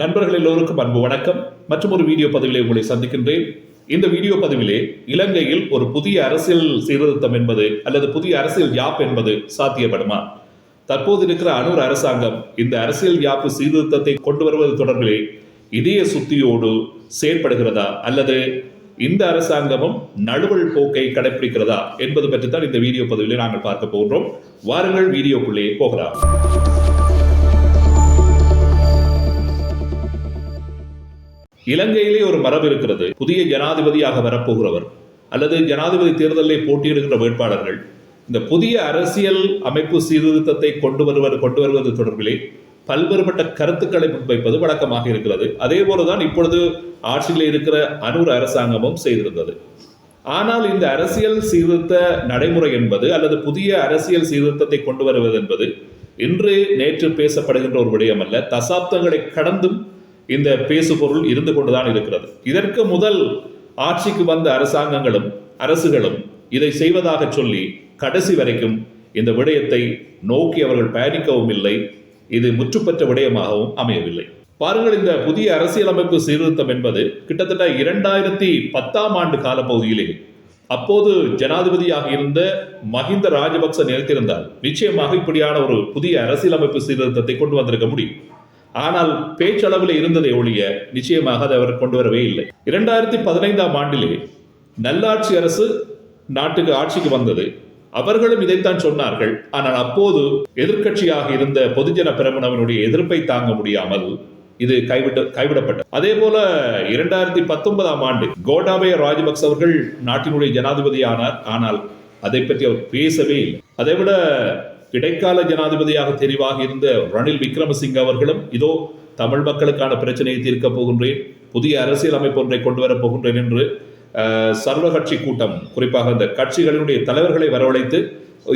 நண்பர்கள் எல்லோருக்கும் அன்பு வணக்கம். மற்றும் ஒரு வீடியோ பதிவிலே உங்களை சந்திக்கின்றேன். இந்த வீடியோ பதிவிலே இலங்கையில் ஒரு புதிய அரசியல் சீர்திருத்தம் என்பது அல்லது புதிய அரசியல் யாப் என்பது சாத்தியப்படுமா? தற்போது இருக்கிற அனூர் அரசாங்கம் இந்த அரசியல் யாப்பு சீர்திருத்தத்தை கொண்டு வருவது தொடர்பிலே இதய சுத்தியோடு செயற்படுகிறதா? அல்லது இந்த அரசாங்கமும் நழுவல் போக்கை கடைபிடிக்கிறதா என்பது பற்றி தான் இந்த வீடியோ பதிவிலே நாங்கள் பார்க்க போகிறோம் வாருங்கள் வீடியோக்குள்ளே போகலாம். இலங்கையிலே ஒரு மரபு இருக்கிறது. புதிய ஜனாதிபதியாக வரப்போகிறவர் அல்லது ஜனாதிபதி தேர்தலில் போட்டியிடுகின்ற வேட்பாளர்கள். இந்த புதிய அரசியல் அமைப்பு சீர்திருத்தத்தை கொண்டு வருவது கொண்டு வருவது தொடர்பிலே பல்வேறுபட்ட கருத்துக்களை முன்வைப்பது வழக்கமாக இருக்கிறது. அதே போலதான் இப்பொழுது ஆட்சியில் இருக்கிற அனூர் அரசாங்கமும் செய்திருந்தது. ஆனால் இந்த அரசியல் சீர்திருத்த நடைமுறை என்பது அல்லது புதிய அரசியல் சீர்திருத்தத்தை கொண்டு வருவது என்பது இன்று நேற்று பேசப்படுகின்ற ஒரு விடயம் அல்ல தசாப்தங்களை கடந்தும் இந்த பேசுபொருள் இருந்து கொண்டுதான் இருக்கிறது. இதற்கு முதல் ஆட்சிக்கு வந்த அரசாங்கங்களும் அரசுகளும் இதை செய்வதாக சொல்லி கடைசி வரைக்கும் இந்த விடயத்தை நோக்கி அவர்கள் பயணிக்கவும் இல்லை. இது முற்றுப்பெற்ற விடயமாகவும் அமையவில்லை. பாருங்கள் இந்த புதிய அரசியலமைப்பு சீர்திருத்தம் என்பது கிட்டத்தட்ட இரண்டாயிரத்தி பத்தாம் ஆண்டு காலப்பகுதியிலே அப்போது ஜனாதிபதியாக இருந்த மஹிந்த ராஜபக்ச நினைத்திருந்தார் நிச்சயமாக இப்படியான ஒரு புதிய அரசியலமைப்பு சீர்திருத்தத்தை கொண்டு வந்திருக்க முடியும். ஆனால் பேச்சளவில் இருந்ததை ஒழிய நிச்சயமாக அதை அவர் கொண்டு வரவே இல்லை. இரண்டாயிரத்தி பதினைந்தாம் ஆண்டிலே நல்லாட்சி அரசு நாட்டுக்கு ஆட்சிக்கு வந்தது. அவர்களும் இதைத்தான் சொன்னார்கள். ஆனால் அப்போது எதிர்க்கட்சியாக இருந்த பொதுஜன பெரமுனவனுடைய எதிர்ப்பை தாங்க முடியாமல் இது கைவிட்ட கைவிடப்பட்டது. அதே போல இரண்டாயிரத்தி பத்தொன்பதாம் ஆண்டு கோடாபய ராஜபக்ச அவர்கள் நாட்டினுடைய ஜனாதிபதி ஆனார் ஆனால் அதை பற்றி அவர் பேசவே இல்லை. அதை விட இடைக்கால ஜனாதிபதியாக தெரிவாக இருந்த ரணில் விக்ரமசிங்க அவர்களும் இதோ தமிழ் மக்களுக்கான பிரச்சனையை தீர்க்க போகின்றேன் புதிய அரசியல் அமைப்பு ஒன்றை கொண்டு வரப் போகின்றேன் என்று சர்வகட்சி சர்வ கட்சி கூட்டம் குறிப்பாக இந்த கட்சிகளினுடைய தலைவர்களை வரவழைத்து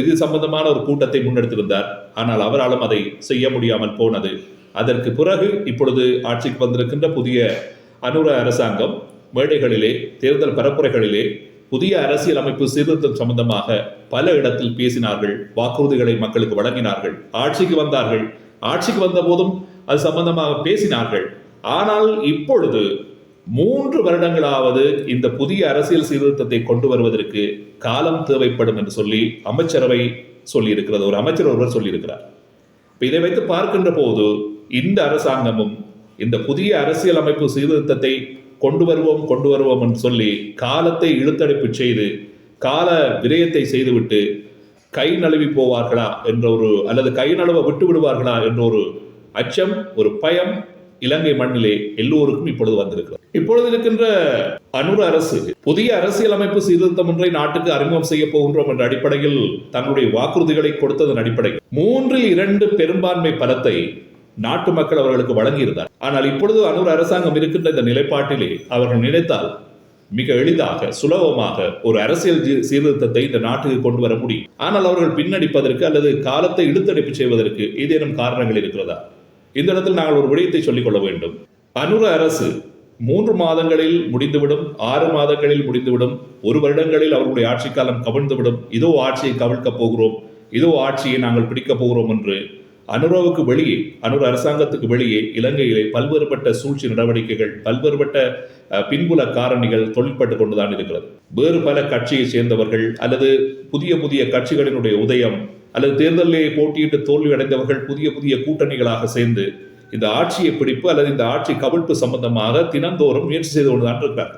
இது சம்பந்தமான ஒரு கூட்டத்தை முன்னெடுத்திருந்தார். ஆனால் அவராலும் அதை செய்ய முடியாமல் போனது. அதற்கு பிறகு இப்பொழுது ஆட்சிக்கு வந்திருக்கின்ற புதிய அனுர அரசாங்கம் மேடைகளிலே தேர்தல் பரப்புரைகளிலே புதிய அரசியல் அமைப்பு சீர்திருத்தம் சம்பந்தமாக பல இடத்தில் பேசினார்கள் வாக்குறுதிகளை மக்களுக்கு வழங்கினார்கள் ஆட்சிக்கு வந்தார்கள். ஆட்சிக்கு வந்த போதும் அது சம்பந்தமாக பேசினார்கள். ஆனால் இப்பொழுது மூன்று வருடங்களாவது இந்த புதிய அரசியல் சீர்திருத்தத்தை கொண்டு வருவதற்கு காலம் தேவைப்படும் என்று சொல்லி அமைச்சரவை சொல்லியிருக்கிறது. ஒரு அமைச்சர் ஒருவர் சொல்லியிருக்கிறார். இதை வைத்து பார்க்கின்ற போது இந்த அரசாங்கமும் இந்த புதிய அரசியல் அமைப்பு சீர்திருத்தத்தை கொண்டு வருவோம் கொண்டு வருவோம் என்று சொல்லி காலத்தை இழுத்தடைப்பு செய்து கால விரயத்தை செய்துவிட்டு கை நழுவி போவார்களா என்ற ஒரு அல்லது கை நழுவ விட்டு விடுவார்களா என்ற ஒரு அச்சம் ஒரு பயம் இலங்கை மண்ணிலே எல்லோருக்கும் இப்பொழுது வந்திருக்கிறது. இப்பொழுது இருக்கின்ற அனுர அரசு புதிய அரசியலமைப்பு சீர்திருத்தம் ஒன்றை நாட்டுக்கு அறிமுகம் செய்ய போகின்றோம் என்ற அடிப்படையில் தங்களுடைய வாக்குறுதிகளை கொடுத்ததன் அடிப்படையில் மூன்றில் இரண்டு பெரும்பான்மை பலத்தை நாட்டு மக்கள் அவர்களுக்கு வழங்கியிருந்தார். ஆனால் இப்பொழுது அனூர் அரசாங்கம் இருக்கின்ற இந்த நிலைப்பாட்டிலே அவர்கள் நினைத்தால் மிக எளிதாக சுலபமாக ஒரு அரசியல் சீர்திருத்தத்தை இந்த நாட்டுக்கு கொண்டு வர முடியும். ஆனால் அவர்கள் பின்னடிப்பதற்கு அல்லது காலத்தை இழுத்தடிப்பு செய்வதற்கு ஏதேனும் காரணங்கள் இருக்கிறதா? இந்த இடத்தில் நாங்கள் ஒரு விடயத்தை சொல்லிக் கொள்ள வேண்டும். அனுர அரசு மூன்று மாதங்களில் முடிந்துவிடும் ஆறு மாதங்களில் முடிந்துவிடும் ஒரு வருடங்களில் அவர்களுடைய ஆட்சி காலம் கவிழ்ந்துவிடும். இதோ ஆட்சியை கவிழ்க்கப் போகிறோம் இதோ ஆட்சியை நாங்கள் பிடிக்கப் போகிறோம் என்று அனுரவுக்கு வெளியே அனுர அரசாங்கத்துக்கு வெளியே இலங்கையிலே பல்வேறுபட்ட சூழ்ச்சி நடவடிக்கைகள் பல்வேறுபட்ட பின்புல காரணிகள் தொழில்பட்டு கொண்டுதான் இருக்கிறது. வேறு பல கட்சியை சேர்ந்தவர்கள் அல்லது புதிய புதிய கட்சிகளினுடைய உதயம் அல்லது தேர்தலிலே போட்டியிட்டு தோல்வி அடைந்தவர்கள் புதிய புதிய கூட்டணிகளாக சேர்ந்து இந்த ஆட்சியை பிடிப்பு அல்லது இந்த ஆட்சி கவிழ்ப்பு சம்பந்தமாக தினந்தோறும் முயற்சி செய்து கொண்டுதான் இருக்கிறார்.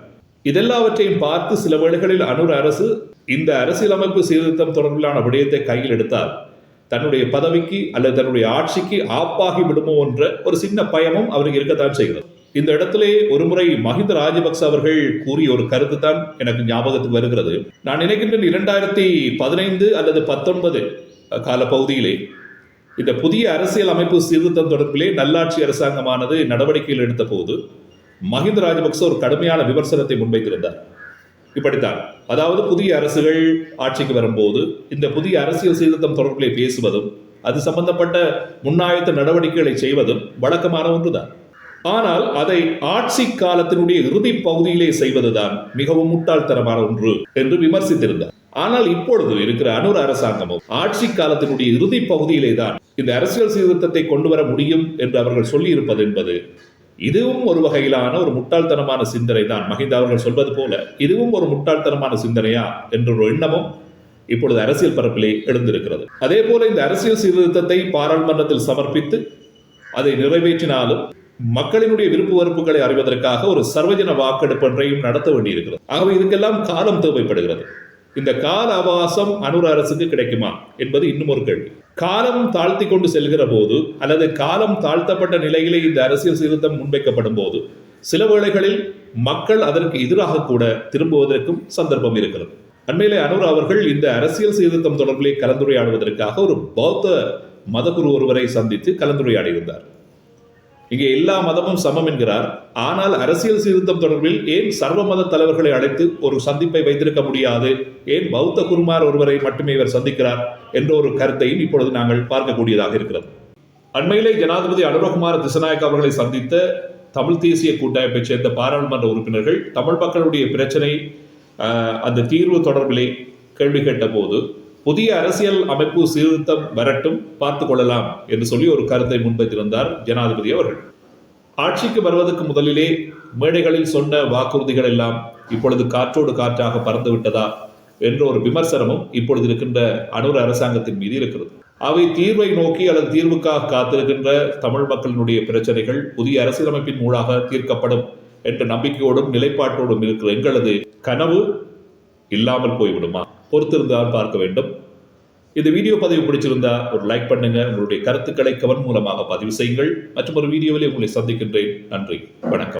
இதெல்லாவற்றையும் பார்த்து சில வேளைகளில் அனுர் அரசு இந்த அரசியலமைப்பு சீர்திருத்தம் தொடர்பிலான விடயத்தை கையில் எடுத்தால் தன்னுடைய பதவிக்கு அல்லது தன்னுடைய ஆட்சிக்கு ஆப்பாகி விடுமோ என்ற ஒரு சின்ன பயமும் அவருக்கு இருக்கத்தான் செய்கிறது. இந்த இடத்திலே ஒருமுறை மஹிந்த ராஜபக்ச அவர்கள் கூறிய ஒரு கருத்து தான் எனக்கு ஞாபகத்துக்கு வருகிறது. நான் நினைக்கின்றேன் இரண்டாயிரத்தி பதினைந்து அல்லது பத்தொன்பது காலப்பகுதியிலே இந்த புதிய அரசியல் அமைப்பு சீர்திருத்தம் தொடர்பிலே நல்லாட்சி அரசாங்கமானது நடவடிக்கைகள் எடுத்த போது மஹிந்த ராஜபக்ச ஒரு கடுமையான விமர்சனத்தை முன்வைத்திருந்தார். இப்படித்தான். அதாவது புதிய அரசுகள் ஆட்சிக்கு வரும்போது இந்த புதிய அரசியல் சீர்திருத்தம் தொடர்பிலே பேசுவதும் அது சம்பந்தப்பட்ட முன்னாயத்த நடவடிக்கைகளை செய்வதும் வழக்கமான ஒன்றுதான். ஆனால் அதை ஆட்சி காலத்தினுடைய இறுதி பகுதியிலே செய்வதுதான் மிகவும் முட்டாள்தனமான ஒன்று என்று விமர்சித்திருந்தார். ஆனால் இப்பொழுது இருக்கிற அனுர் அரசாங்கமும் ஆட்சி காலத்தினுடைய இறுதி பகுதியிலே தான் இந்த அரசியல் சீர்திருத்தத்தை கொண்டு வர முடியும் என்று அவர்கள் சொல்லி இருப்பது என்பது இதுவும் ஒரு வகையிலான ஒரு முட்டாள்தனமான சிந்தனை தான் மஹிந்த அவர்கள் சொல்வது போல இதுவும் ஒரு முட்டாள்தனமான சிந்தனையா என்ற ஒரு எண்ணமும் இப்பொழுது அரசியல் பரப்பிலே எழுந்திருக்கிறது. அதே போல இந்த அரசியல் சீர்திருத்தத்தை பாராளுமன்றத்தில் சமர்ப்பித்து அதை நிறைவேற்றினாலும் மக்களினுடைய விருப்பு வெறுப்புகளை அறிவதற்காக ஒரு சர்வஜன வாக்கெடுப்பு ஒன்றையும் நடத்த வேண்டியிருக்கிறது. ஆகவே இதுக்கெல்லாம் காலம் தேவைப்படுகிறது. இந்த கால அவகாசம் அனுர அரசுக்கு கிடைக்குமா என்பது இன்னும் ஒரு கேள்வி. காலம் தாழ்த்தி கொண்டு செல்கிற போது அல்லது காலம் தாழ்த்தப்பட்ட நிலையிலே இந்த அரசியல் சீர்திருத்தம் முன்வைக்கப்படும் போது சில வேளைகளில் மக்கள் அதற்கு எதிராக கூட திரும்புவதற்கும் சந்தர்ப்பம் இருக்கிறது. அண்மையிலே அனுர் அவர்கள் இந்த அரசியல் சீர்திருத்தம் தொடர்பிலே கலந்துரையாடுவதற்காக ஒரு பௌத்த மதகுரு ஒருவரை சந்தித்து கலந்துரையாடியிருந்தார் இங்கே எல்லா மதமும் சமம் என்கிறார். ஆனால் அரசியல் சீர்திருத்தம் தொடர்பில் ஏன் சர்வ மத தலைவர்களை அழைத்து ஒரு சந்திப்பை வைத்திருக்க முடியாது? ஏன் பௌத்த குருமார் ஒருவரை மட்டுமே இவர் சந்திக்கிறார் என்ற ஒரு கருத்தையும் இப்பொழுது நாங்கள் பார்க்கக்கூடியதாக இருக்கிறது. அண்மையிலே ஜனாதிபதி அனுரகுமார் திசநாயக் அவர்களை சந்தித்த தமிழ் தேசிய கூட்டமைப்பைச் சேர்ந்த பாராளுமன்ற உறுப்பினர்கள் தமிழ் மக்களுடைய பிரச்சனை அந்த தீர்வு தொடர்பிலே கேள்வி கேட்ட போது புதிய அரசியல் அமைப்பு சீர்திருத்தம் வரட்டும் பார்த்து கொள்ளலாம் என்று சொல்லி ஒரு கருத்தை முன்வைத்திருந்தார் ஜனாதிபதி அவர்கள். ஆட்சிக்கு வருவதற்கு முதலிலே மேடைகளில் சொன்ன வாக்குறுதிகள் எல்லாம் இப்பொழுது காற்றோடு காற்றாக பறந்து விட்டதா என்ற ஒரு விமர்சனமும் இப்பொழுது இருக்கின்ற அனுர அரசாங்கத்தின் மீது இருக்கிறது. அவை தீர்வை நோக்கி அல்லது தீர்வுக்காக காத்திருக்கின்ற தமிழ் மக்களினுடைய பிரச்சனைகள் புதிய அரசியலமைப்பின் மூலாக தீர்க்கப்படும் என்ற நம்பிக்கையோடும் நிலைப்பாட்டோடும் இருக்கிற எங்களது கனவு இல்லாமல் போய்விடுமா? பொறுத்திருந்தால் பார்க்க வேண்டும். இந்த வீடியோ பதிவு பிடிச்சிருந்தா ஒரு லைக் பண்ணுங்க. உங்களுடைய கருத்துக்களை கவன் மூலமாக பதிவு செய்யுங்கள். மற்றும் ஒரு வீடியோவில் உங்களை சந்திக்கின்றேன். நன்றி. வணக்கம்.